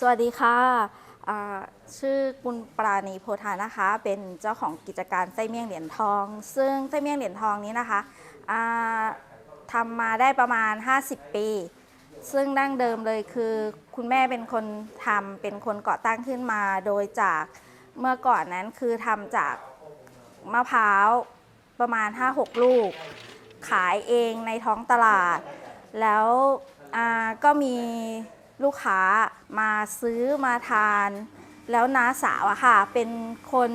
สวัสดีค่ะ ชื่อกุลปราณีโพธานะคะ เป็นเจ้าของกิจการไส้เมี่ยงเหรียญทอง ซึ่งไส้เมี่ยงเหรียญทองนี้นะคะอ่าทำมาได้ประมาณ 50 ปี ซึ่งดั้งเดิมเลยคือ คุณแม่เป็นคนทำเป็นคนก่อตั้งขึ้นมา โดยจากเมื่อก่อนนั้นคือทำจากมะพร้าวประมาณ 5-6 ลูก ขายเองในท้องตลาด แล้วก็มี ลูกค้ามาซื้อมาทาน แล้วน้าสาวอะค่ะเป็นคน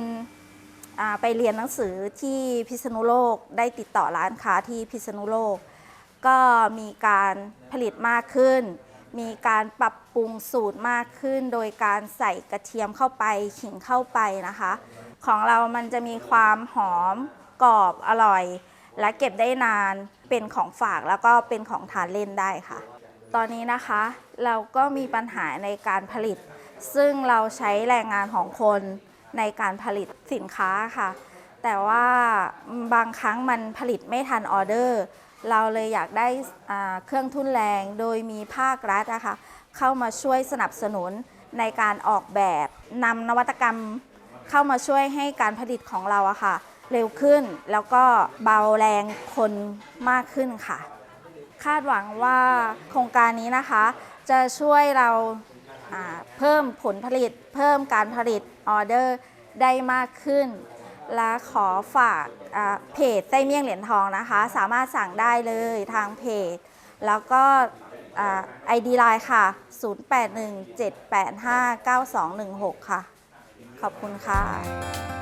ไปเรียนหนังสือที่พิษณุโลกได้ติดต่อร้านค้าที่พิษณุโลก ก็มีการผลิตมากขึ้น มีการปรับปรุงสูตรมากขึ้น โดยการใส่กระเทียมเข้าไปขิงเข้าไปนะคะ ของเรามันจะมีความหอมกรอบอร่อย และเก็บได้นานเป็นของฝากแล้วก็เป็นของทานเล่นได้ค่ะ ตอนนี้นะคะเราก็มีปัญหาในการผลิต ซึ่งเราใช้แรงงานของคนในการผลิตสินค้าค่ะ แต่ว่าบางครั้งมันผลิตไม่ทันออเดอร์ เราเลยอยากได้เครื่องทุนแรงโดยมีภาครัฐนะคะเข้ามาช่วยสนับสนุนในการออกแบบนำนวัตกรรมเข้ามาช่วยให้การผลิตของเราอะค่ะ เร็วขึ้นแล้วก็เบาแรงคนมากขึ้นค่ะ คาดหวังว่าโครงการนี้นะคะ จะช่วยเราเพิ่มผลผลิต เพิ่มการผลิตออเดอร์ได้มากขึ้น และขอฝากเพจไส้เมี่ยงเหรียญทองนะคะ สามารถสั่งได้เลยทางเพจ แล้วก็ไอดีไลน์ค่ะ 0817859216 ค่ะ ขอบคุณค่ะ